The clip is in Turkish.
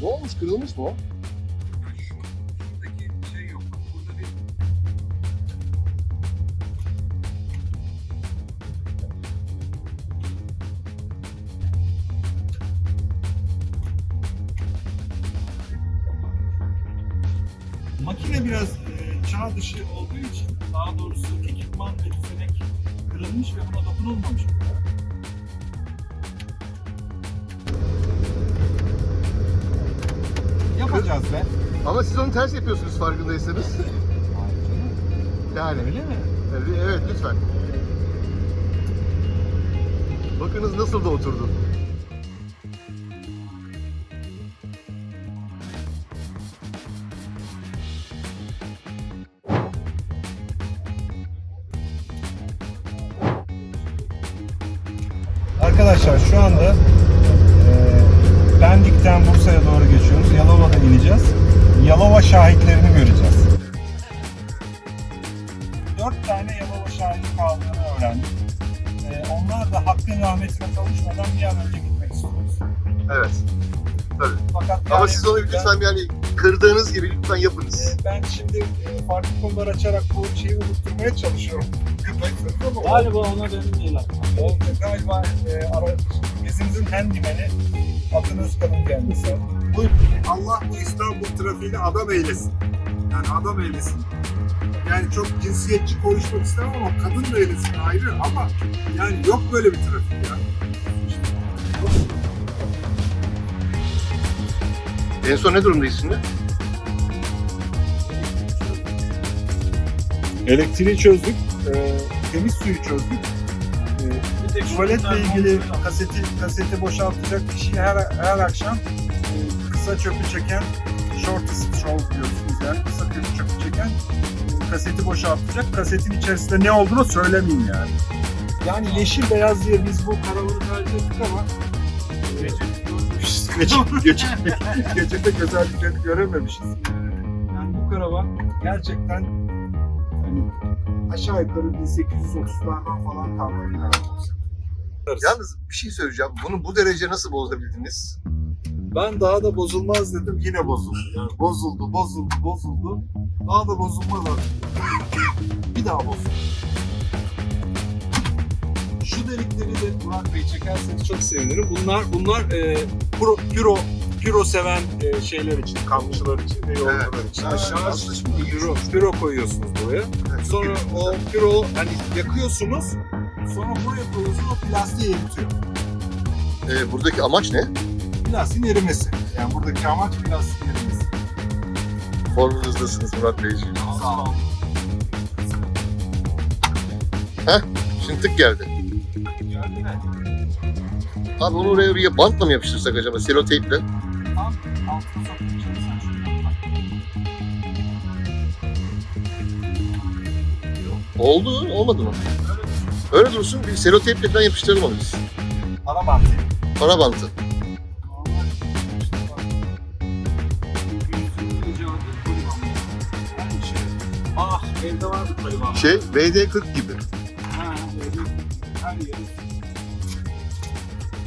Ne olmuş? Kırılmış mı o? Şey yok. Burada bir Makine biraz e, çağ dışı olduğu için daha doğrusu ekipman ve düzenek kırılmış ve buna dokunulmamış. Yapacağız be. Ama siz onu ters yapıyorsunuz farkındaysanız. Yani. Öyle mi? Evet, lütfen. Bakınız nasıl da oturdu. Arkadaşlar şu anda Pendik'ten Bursa'ya doğru geçiyoruz. Yalova'da ineceğiz. Yalova şahitlerini göreceğiz. Dört tane Yalova şahidi kaldığını öğrendik. E, onlar da hakkın rahmetine kavuşmadan bir an önce gitmek istiyoruz. Evet. Tabii. Fakat Ama yani siz onu lütfen yani kırdığınız gibi lütfen yapınız. e, ben şimdi e, farklı konular açarak bu şeyi unutturmaya çalışıyorum. Galiba ona dönmüyorlar. Oldu. Galiba e, ara, gezimizin handimeni Atın Özkan'ın kendisi. Buyur. Allah bu İstanbul trafiğini adam eylesin. Yani adam eylesin. Yani çok cinsiyetçi konuşmak istemem ama kadın da eylesin ayrı ama yani yok böyle bir trafik ya. En son ne durumdayız şimdi? Elektriği çözdük, e, temiz suyu çözdük. E, tuvaletle ilgili kaseti kaseti boşaltacak kişi her her akşam e, kısa çöpü çeken shortest straw diyorsunuz yani kısa çöpü çöpü çeken e, kaseti boşaltacak. Kasetin içerisinde ne olduğunu söylemeyeyim yani. Yani yeşil beyaz diye biz bu karavanı tercih ettik ama Geç, geç. Gecede güzelliklerini görememişiz. Yani bu karavan gerçekten hani aşağı yukarı 1830'lardan falan kalma bir karavan. Yalnız bir şey söyleyeceğim. Bunu bu derece nasıl bozabildiniz? Ben daha da bozulmaz dedim yine bozuldu. Yani bozuldu, bozuldu, bozuldu. Daha da bozulmaz artık. Bir daha bozuldu. Şu delikleri Murat Bey çekerseniz çok sevinirim. Bunlar bunlar e, pro, püro püro seven e, şeyler için, kampçılar için ve yolcular için. Aşağı püro, püro koyuyorsunuz buraya. Sonra o püro hani yakıyorsunuz. Sonra buraya koyuyorsunuz o plastiği eritiyor. Ee, buradaki amaç ne? Plastiğin erimesi. Yani buradaki amaç plastiğin erimesi. Formunuz Murat Beyciğim. Sağ olun. Şimdi tık geldi. Mi? Abi onu oraya bir bantla mı yapıştırsak acaba? Seloteyple. Bak. Oldu, olmadı mı? Öyle dursun, bir seloteyple falan yapıştıralım onu biz. Para bantı. Para bantı. Şey. Ah evde. Şey, VD40 gibi. Ha, evde her yeri.